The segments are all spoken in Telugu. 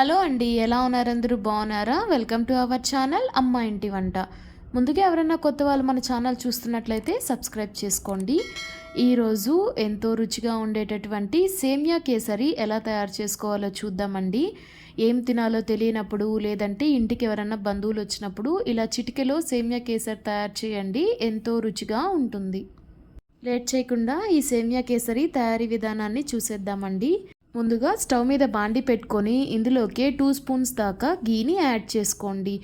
హలో అండి ఎలా ఉన్నారు అందరూ? బాగున్నారా? వెల్కమ్ టు అవర్ ఛానల్ అమ్మ ఇంటి వంట. ముందుగా ఎవరైనా కొత్త వాళ్ళు మన ఛానల్ చూస్తున్నట్లయితే సబ్స్క్రైబ్ చేసుకోండి. ఈరోజు ఎంతో రుచిగా ఉండేటటువంటి సేమియా కేసరి ఎలా తయారు చేసుకోవాలో చూద్దామండి. ఏం తినాలో తెలియనప్పుడు లేదంటే ఇంటికి ఎవరైనా బంధువులు వచ్చినప్పుడు ఇలా చిటికెలో సేమియా కేసరి తయారు చేయండి ఎంతో రుచిగా ఉంటుంది. లేట్ చేయకుండా ఈ సేమియా కేసరి తయారీ విధానాన్ని చూసేద్దామండి. ముందుగా స్టవ్ మీద బాండి పెట్టుకొని ఇందులోకి టూ స్పూన్స్ దాకా గీని యాడ్ చేసుకోండి.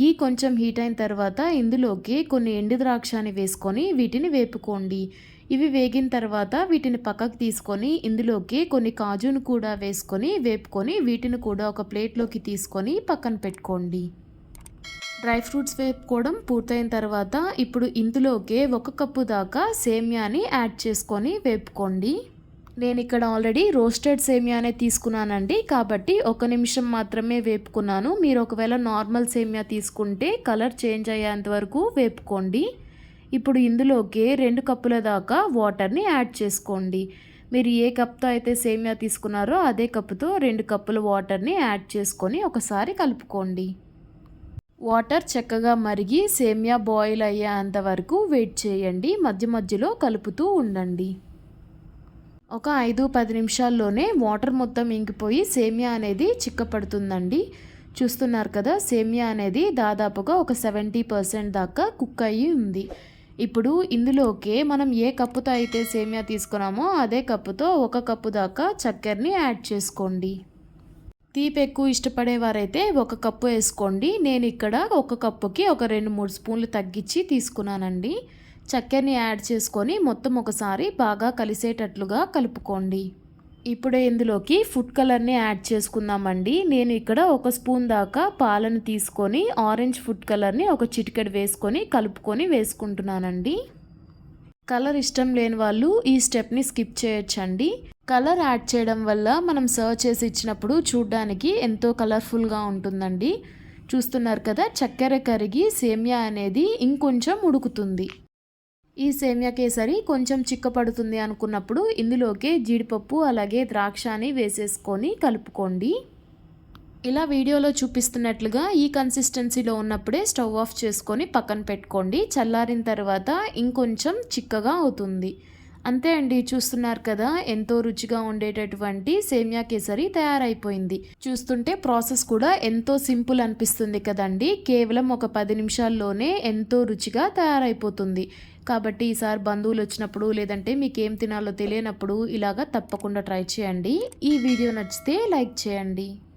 గీ కొంచెం హీట్ అయిన తర్వాత ఇందులోకి కొన్ని ఎండు ద్రాక్షని వేసుకొని వీటిని వేపుకోండి. ఇవి వేగిన తర్వాత వీటిని పక్కకు తీసుకొని ఇందులోకి కొన్ని కాజును కూడా వేసుకొని వేపుకొని వీటిని కూడా ఒక ప్లేట్లోకి తీసుకొని పక్కన పెట్టుకోండి. డ్రై ఫ్రూట్స్ వేపుకోవడం పూర్తయిన తర్వాత ఇప్పుడు ఇందులోకి ఒక కప్పు దాకా సేమ్యాని యాడ్ చేసుకొని వేపుకోండి. నేను ఇక్కడ ఆల్రెడీ రోస్టెడ్ సేమియానే తీసుకున్నానండి. కాబట్టి ఒక నిమిషం మాత్రమే వేపుకున్నాను. మీరు ఒకవేళ నార్మల్ సేమియా తీసుకుంటే కలర్ చేంజ్ అయ్యేంత వరకు వేపుకోండి. ఇప్పుడు ఇందులోకి రెండు కప్పుల దాకా వాటర్ని యాడ్ చేసుకోండి. మీరు ఏ కప్తో అయితే సేమియా తీసుకున్నారో అదే కప్పుతో రెండు కప్పుల వాటర్ని యాడ్ చేసుకొని ఒకసారి కలుపుకోండి. వాటర్ చక్కగా మరిగి సేమియా బాయిల్ అయ్యేంత వరకు వెయిట్ చేయండి. మధ్య మధ్యలో కలుపుతూ ఉండండి. ఒక ఐదు పది నిమిషాల్లోనే వాటర్ మొత్తం ఇంకిపోయి సేమియా అనేది చిక్కపడుతుందండి. చూస్తున్నారు కదా సేమియా అనేది దాదాపుగా ఒక సెవెంటీ పర్సెంట్ దాకా కుక్ అయ్యి ఉంది. ఇప్పుడు ఇందులోకే మనం ఏ కప్పుతో అయితే సేమియా తీసుకున్నామో అదే కప్పుతో ఒక కప్పు దాకా చక్కెరని యాడ్ చేసుకోండి. తీపి ఎక్కువ ఇష్టపడేవారైతే ఒక కప్పు వేసుకోండి. నేను ఇక్కడ ఒక కప్పుకి ఒక రెండు మూడు స్పూన్లు తగ్గించి తీసుకున్నానండి. చక్కెరని యాడ్ చేసుకొని మొత్తం ఒకసారి బాగా కలిసేటట్లుగా కలుపుకోండి. ఇప్పుడు ఇందులోకి ఫుడ్ కలర్ని యాడ్ చేసుకుందామండి. నేను ఇక్కడ ఒక స్పూన్ దాకా పాలను తీసుకొని ఆరెంజ్ ఫుడ్ కలర్ని ఒక చిటికెడు వేసుకొని కలుపుకొని వేసుకుంటున్నానండి. కలర్ ఇష్టం లేని వాళ్ళు ఈ స్టెప్ని స్కిప్ చేయొచ్చండి. కలర్ యాడ్ చేయడం వల్ల మనం సర్వ్ చేసి ఇచ్చినప్పుడు చూడ్డానికి ఎంతో కలర్ఫుల్గా ఉంటుందండి. చూస్తున్నారు కదా చక్కెర కరిగి సేమియా అనేది ఇంకొంచెం ఉడుకుతుంది. ఈ సేమియా కేసరి కొంచెం చిక్కపడుతుంది అనుకున్నప్పుడు ఇందులోకి జీడిపప్పు అలాగే ద్రాక్షని వేసేసుకొని కలుపుకోండి. ఇలా వీడియోలో చూపిస్తున్నట్లుగా ఈ కన్సిస్టెన్సీలో ఉన్నప్పుడే స్టవ్ ఆఫ్ చేసుకొని పక్కన పెట్టుకోండి. చల్లారిన తర్వాత ఇంకొంచెం చిక్కగా అవుతుంది. అంతే అండి చూస్తున్నారు కదా ఎంతో రుచిగా ఉండేటటువంటి సేమియా కేసరి తయారైపోయింది. చూస్తుంటే ప్రాసెస్ కూడా ఎంతో సింపుల్ అనిపిస్తుంది కదండి కేవలం ఒక పది నిమిషాల్లోనే ఎంతో రుచిగా తయారైపోతుంది. కాబట్టి ఈసారి బంధువులు వచ్చినప్పుడు లేదంటే మీకు ఏం తినాలో తెలియనప్పుడు ఇలాగా తప్పకుండా ట్రై చేయండి. ఈ వీడియో నచ్చితే లైక్ చేయండి.